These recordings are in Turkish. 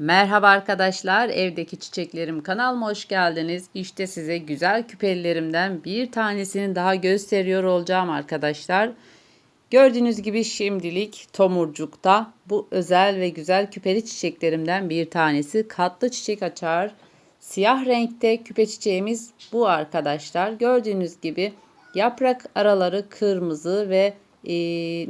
Merhaba arkadaşlar, evdeki çiçeklerim kanalıma hoş geldiniz. İşte size güzel küpelerimden bir tanesini daha gösteriyor olacağım arkadaşlar. Gördüğünüz gibi şimdilik tomurcukta bu özel ve güzel küpeli çiçeklerimden bir tanesi. Katlı çiçek açar. Siyah renkte küpe çiçeğimiz bu arkadaşlar. Gördüğünüz gibi yaprak araları kırmızı ve e,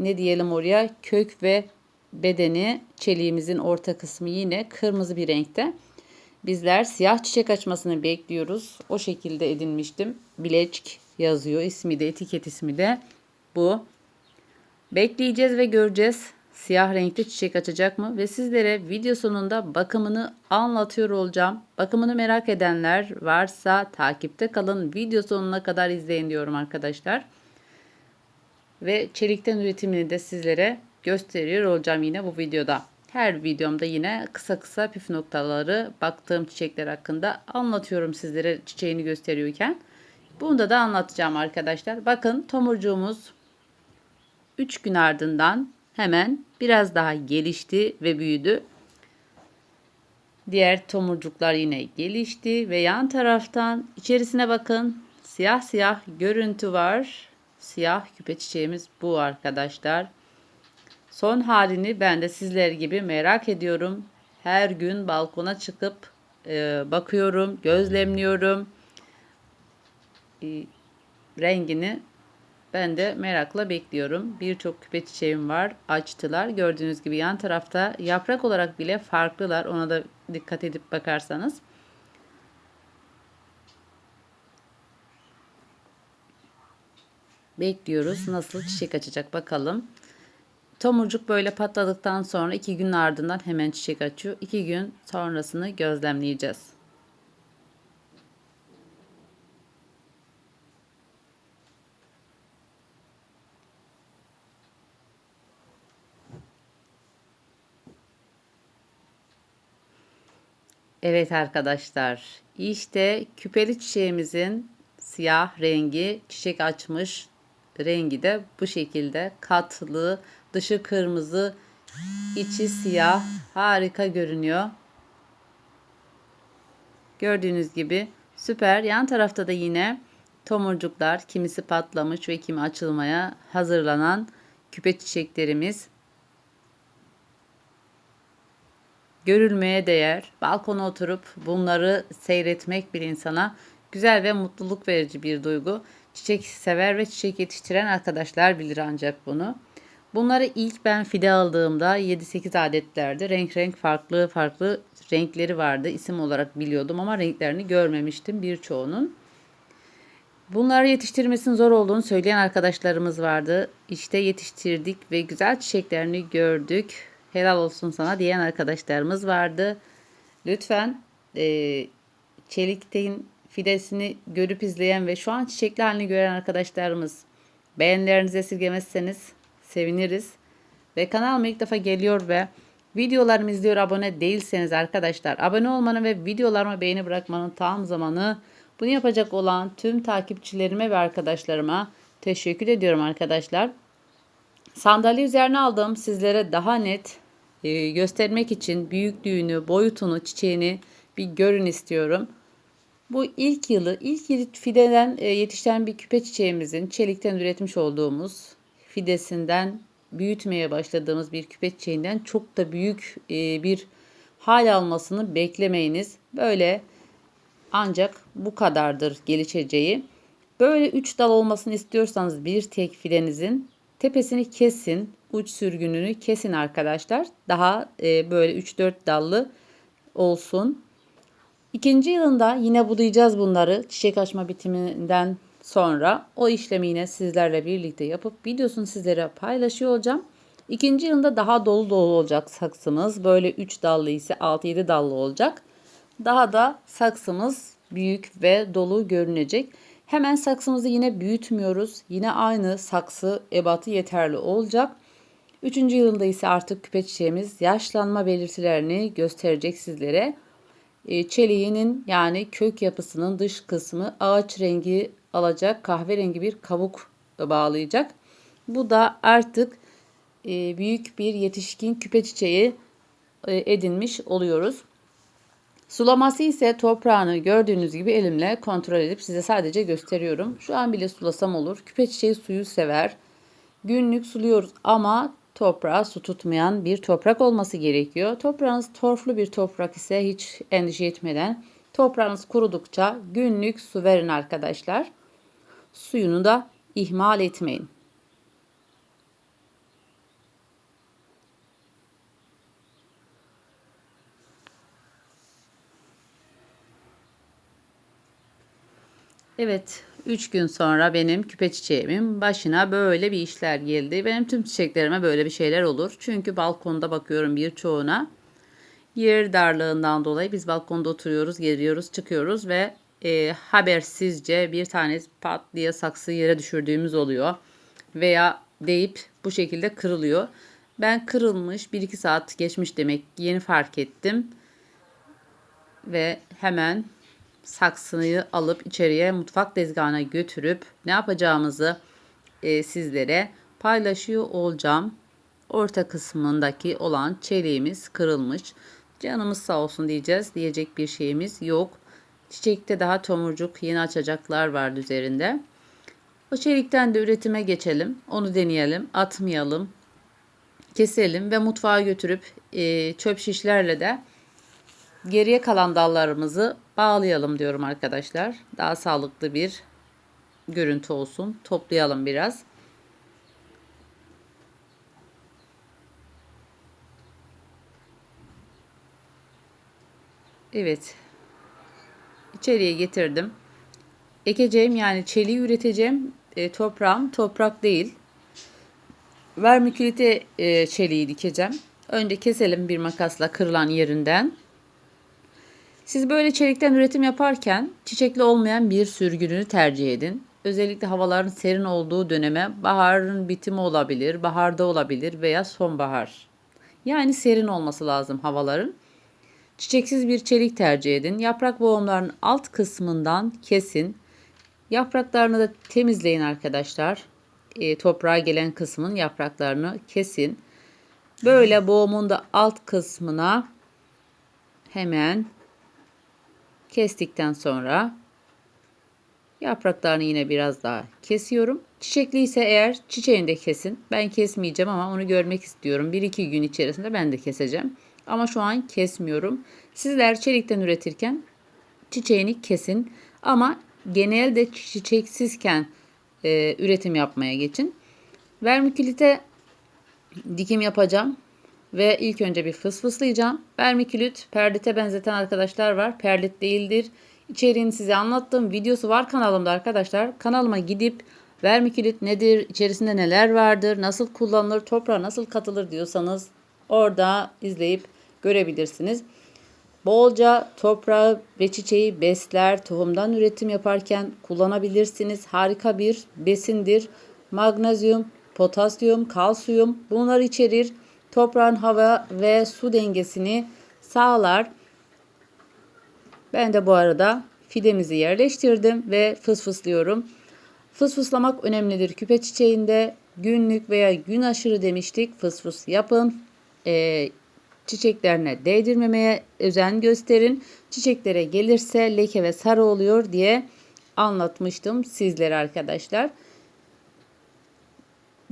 ne diyelim oraya kök ve bedeni çeliğimizin orta kısmı yine kırmızı bir renkte. Bizler siyah çiçek açmasını bekliyoruz. O şekilde edinmiştim. Bileçik yazıyor. İsmi de etiket ismi de bu. Bekleyeceğiz ve göreceğiz. Siyah renkte çiçek açacak mı? Ve sizlere video sonunda bakımını anlatıyor olacağım. Bakımını merak edenler varsa takipte kalın. Video sonuna kadar izleyin diyorum arkadaşlar. Ve çelikten üretimini de sizlere gösteriyor olacağım yine bu videoda. Her videomda yine kısa kısa püf noktaları baktığım çiçekler hakkında anlatıyorum sizlere çiçeğini gösteriyorken. Bunda da anlatacağım arkadaşlar. Bakın tomurcuğumuz 3 gün ardından hemen biraz daha gelişti ve büyüdü. Diğer tomurcuklar yine gelişti ve yan taraftan içerisine bakın. Siyah siyah görüntü var. Siyah küpe çiçeğimiz bu arkadaşlar. Son halini ben de sizler gibi merak ediyorum. Her gün balkona çıkıp e, bakıyorum, gözlemliyorum. E, rengini ben de merakla bekliyorum. Birçok küpe çiçeğim var. Açtılar. Gördüğünüz gibi yan tarafta yaprak olarak bile farklılar. Ona da dikkat edip bakarsanız. Bekliyoruz. Nasıl çiçek açacak bakalım. Tomurcuk böyle patladıktan sonra iki gün ardından hemen çiçek açıyor. İki gün sonrasını gözlemleyeceğiz. Evet arkadaşlar işte küpeli çiçeğimizin siyah rengi çiçek açmış rengi de bu şekilde katlı dışı kırmızı içi siyah harika görünüyor. Gördüğünüz gibi süper yan tarafta da yine tomurcuklar kimisi patlamış ve kimi açılmaya hazırlanan küpe çiçeklerimiz görülmeye değer. Balkona oturup bunları seyretmek bir insana güzel ve mutluluk verici bir duygu. Çiçek sever ve çiçek yetiştiren arkadaşlar bilir ancak bunu. Bunları ilk ben fide aldığımda 7-8 adetlerdi. Renk renk farklı farklı renkleri vardı. İsim olarak biliyordum ama renklerini görmemiştim birçoğunun. Bunları yetiştirmesinin zor olduğunu söyleyen arkadaşlarımız vardı. İşte yetiştirdik ve güzel çiçeklerini gördük. Helal olsun sana diyen arkadaşlarımız vardı. Lütfen e, çelikten fidesini görüp izleyen ve şu an çiçekli halini gören arkadaşlarımız beğenilerinizi esirgemezseniz seviniriz. Ve kanalıma ilk defa geliyor ve videolarımı izliyor abone değilseniz arkadaşlar abone olmanın ve videolarıma beğeni bırakmanın tam zamanı. Bunu yapacak olan tüm takipçilerime ve arkadaşlarıma teşekkür ediyorum arkadaşlar. Sandalye üzerine aldım sizlere daha net e, göstermek için büyüklüğünü, boyutunu, çiçeğini bir görün istiyorum. Bu ilk yılı, ilk yılı fideden e, yetişen bir küpe çiçeğimizin çelikten üretmiş olduğumuz fidesinden büyütmeye başladığımız bir küpe çiçeğinden çok da büyük e, bir hal almasını beklemeyiniz. Böyle ancak bu kadardır gelişeceği. Böyle 3 dal olmasını istiyorsanız bir tek fidenizin tepesini kesin, uç sürgününü kesin arkadaşlar. Daha e, böyle 3-4 dallı olsun. İkinci yılında yine budayacağız bunları çiçek açma bitiminden sonra o işlemi yine sizlerle birlikte yapıp videosunu sizlere paylaşıyor olacağım. İkinci yılında daha dolu dolu olacak saksımız. Böyle 3 dallı ise 6-7 dallı olacak. Daha da saksımız büyük ve dolu görünecek. Hemen saksımızı yine büyütmüyoruz. Yine aynı saksı ebatı yeterli olacak. Üçüncü yılında ise artık küpe çiçeğimiz yaşlanma belirtilerini gösterecek sizlere. E, çeliğinin yani kök yapısının dış kısmı ağaç rengi alacak kahverengi bir kabuk bağlayacak. Bu da artık e, büyük bir yetişkin küpe çiçeği e, edinmiş oluyoruz. Sulaması ise toprağını gördüğünüz gibi elimle kontrol edip size sadece gösteriyorum. Şu an bile sulasam olur. Küpe çiçeği suyu sever. Günlük suluyoruz ama toprağa su tutmayan bir toprak olması gerekiyor. Toprağınız torflu bir toprak ise hiç endişe etmeden toprağınız kurudukça günlük su verin arkadaşlar. Suyunu da ihmal etmeyin. Evet, 3 gün sonra benim küpe çiçeğimin başına böyle bir işler geldi. Benim tüm çiçeklerime böyle bir şeyler olur. Çünkü balkonda bakıyorum birçoğuna. Yer darlığından dolayı biz balkonda oturuyoruz, geliyoruz, çıkıyoruz ve e, habersizce bir tane pat diye saksı yere düşürdüğümüz oluyor. Veya deyip bu şekilde kırılıyor. Ben kırılmış 1-2 saat geçmiş demek yeni fark ettim. Ve hemen saksıyı alıp içeriye mutfak tezgahına götürüp ne yapacağımızı e, sizlere paylaşıyor olacağım. Orta kısmındaki olan çeliğimiz kırılmış. Canımız sağ olsun diyeceğiz. Diyecek bir şeyimiz yok. Çiçekte daha tomurcuk yeni açacaklar vardı üzerinde. O çelikten de üretime geçelim. Onu deneyelim. Atmayalım. Keselim ve mutfağa götürüp e, çöp şişlerle de geriye kalan dallarımızı bağlayalım diyorum arkadaşlar. Daha sağlıklı bir görüntü olsun. Toplayalım biraz. Evet. İçeriye getirdim. Ekeceğim yani çeliği üreteceğim e, toprağım toprak değil. Vermikülite e, çeliği dikeceğim. Önce keselim bir makasla kırılan yerinden. Siz böyle çelikten üretim yaparken çiçekli olmayan bir sürgününü tercih edin. Özellikle havaların serin olduğu döneme baharın bitimi olabilir, baharda olabilir veya sonbahar. Yani serin olması lazım havaların. Çiçeksiz bir çelik tercih edin. Yaprak boğumlarının alt kısmından kesin. Yapraklarını da temizleyin arkadaşlar. E, toprağa gelen kısmın yapraklarını kesin. Böyle boğumun da alt kısmına hemen Kestikten sonra yapraklarını yine biraz daha kesiyorum. Çiçekli ise eğer çiçeğini de kesin. Ben kesmeyeceğim ama onu görmek istiyorum. 1-2 gün içerisinde ben de keseceğim. Ama şu an kesmiyorum. Sizler çelikten üretirken çiçeğini kesin. Ama genelde çiçeksizken e, üretim yapmaya geçin. Vermikülite dikim yapacağım. Ve ilk önce bir fısfıslayacağım. Vermikülit perdite benzeten arkadaşlar var. Perlit değildir. İçeriğini size anlattığım videosu var kanalımda arkadaşlar. Kanalıma gidip vermikülit nedir, içerisinde neler vardır, nasıl kullanılır, toprağa nasıl katılır diyorsanız orada izleyip görebilirsiniz. Bolca toprağı ve çiçeği besler, tohumdan üretim yaparken kullanabilirsiniz. Harika bir besindir. Magnezyum, potasyum, kalsiyum bunlar içerir toprağın hava ve su dengesini sağlar. Ben de bu arada fidemizi yerleştirdim ve fısfıslıyorum. Fısfıslamak önemlidir. Küpe çiçeğinde günlük veya gün aşırı demiştik. Fısfıs yapın. E, çiçeklerine değdirmemeye özen gösterin. Çiçeklere gelirse leke ve sarı oluyor diye anlatmıştım sizlere arkadaşlar.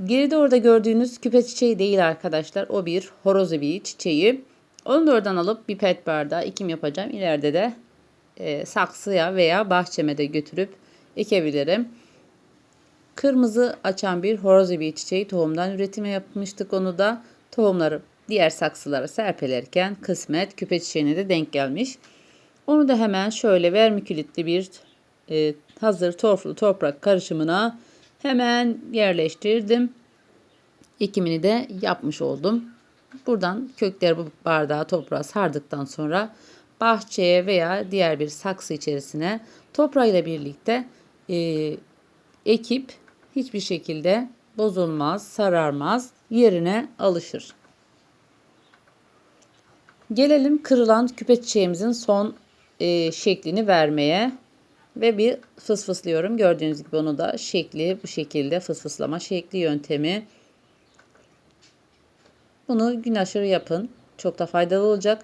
Geride orada gördüğünüz küpe çiçeği değil arkadaşlar. O bir horoz evi çiçeği. Onu da oradan alıp bir pet bardağı ekim yapacağım. İleride de e, saksıya veya bahçeme de götürüp ekebilirim. Kırmızı açan bir horoz evi çiçeği tohumdan üretime yapmıştık onu da. Tohumları diğer saksılara serpelerken kısmet küpe çiçeğine de denk gelmiş. Onu da hemen şöyle vermikülitli bir e, hazır torflu toprak karışımına Hemen yerleştirdim. Ekimini de yapmış oldum. Buradan kökleri bu bardağa toprağa sardıktan sonra bahçeye veya diğer bir saksı içerisine toprağıyla birlikte e, ekip hiçbir şekilde bozulmaz, sararmaz, yerine alışır. Gelelim kırılan küpe çiçeğimizin son e, şeklini vermeye ve bir fısfıslıyorum. Gördüğünüz gibi onu da şekli bu şekilde fısfıslama şekli yöntemi. Bunu gün aşırı yapın. Çok da faydalı olacak.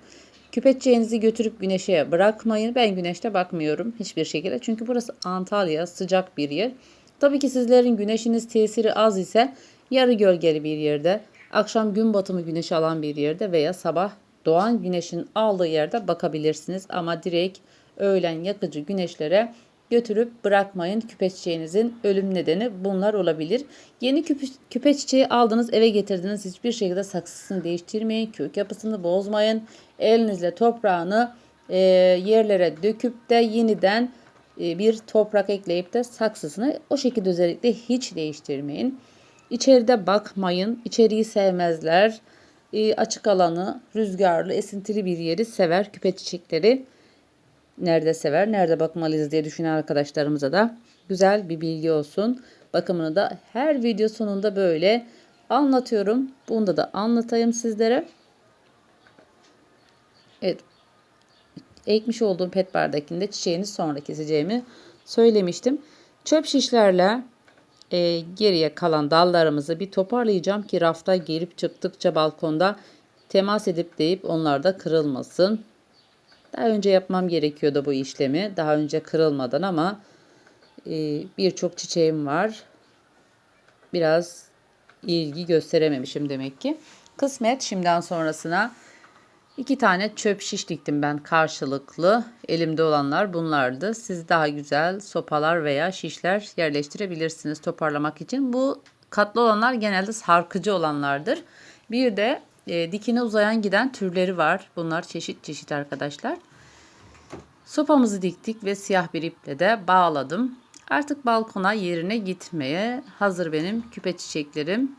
Küpetçeğinizi götürüp güneşe bırakmayın. Ben güneşte bakmıyorum hiçbir şekilde. Çünkü burası Antalya sıcak bir yer. Tabii ki sizlerin güneşiniz tesiri az ise yarı gölgeli bir yerde, akşam gün batımı güneşi alan bir yerde veya sabah doğan güneşin aldığı yerde bakabilirsiniz. Ama direkt öğlen yakıcı güneşlere götürüp bırakmayın. Küpe çiçeğinizin ölüm nedeni bunlar olabilir. Yeni küpe, küpe çiçeği aldınız eve getirdiniz. Hiçbir şekilde saksısını değiştirmeyin. Kök yapısını bozmayın. Elinizle toprağını e, yerlere döküp de yeniden e, bir toprak ekleyip de saksısını o şekilde özellikle hiç değiştirmeyin. İçeride bakmayın. İçeriği sevmezler. E, açık alanı, rüzgarlı, esintili bir yeri sever küpe çiçekleri nerede sever, nerede bakmalıyız diye düşünen arkadaşlarımıza da güzel bir bilgi olsun. Bakımını da her video sonunda böyle anlatıyorum. Bunda da anlatayım sizlere. Evet. Ekmiş olduğum pet bardakinde çiçeğini sonra keseceğimi söylemiştim. Çöp şişlerle e, geriye kalan dallarımızı bir toparlayacağım ki rafta gelip çıktıkça balkonda temas edip deyip onlar da kırılmasın. Daha önce yapmam gerekiyordu bu işlemi. Daha önce kırılmadan ama e, birçok çiçeğim var. Biraz ilgi gösterememişim demek ki. Kısmet şimdiden sonrasına iki tane çöp şiş diktim ben karşılıklı. Elimde olanlar bunlardı. Siz daha güzel sopalar veya şişler yerleştirebilirsiniz toparlamak için. Bu katlı olanlar genelde sarkıcı olanlardır. Bir de e, dikine uzayan giden türleri var. Bunlar çeşit çeşit arkadaşlar. Sopamızı diktik ve siyah bir iple de bağladım. Artık balkona yerine gitmeye hazır benim küpe çiçeklerim.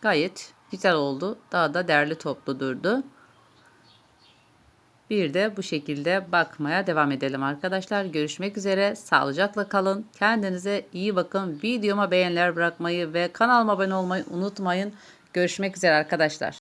Gayet güzel oldu. Daha da derli toplu durdu. Bir de bu şekilde bakmaya devam edelim arkadaşlar. Görüşmek üzere. Sağlıcakla kalın. Kendinize iyi bakın. Videoma beğeniler bırakmayı ve kanalıma abone olmayı unutmayın. Görüşmek üzere arkadaşlar.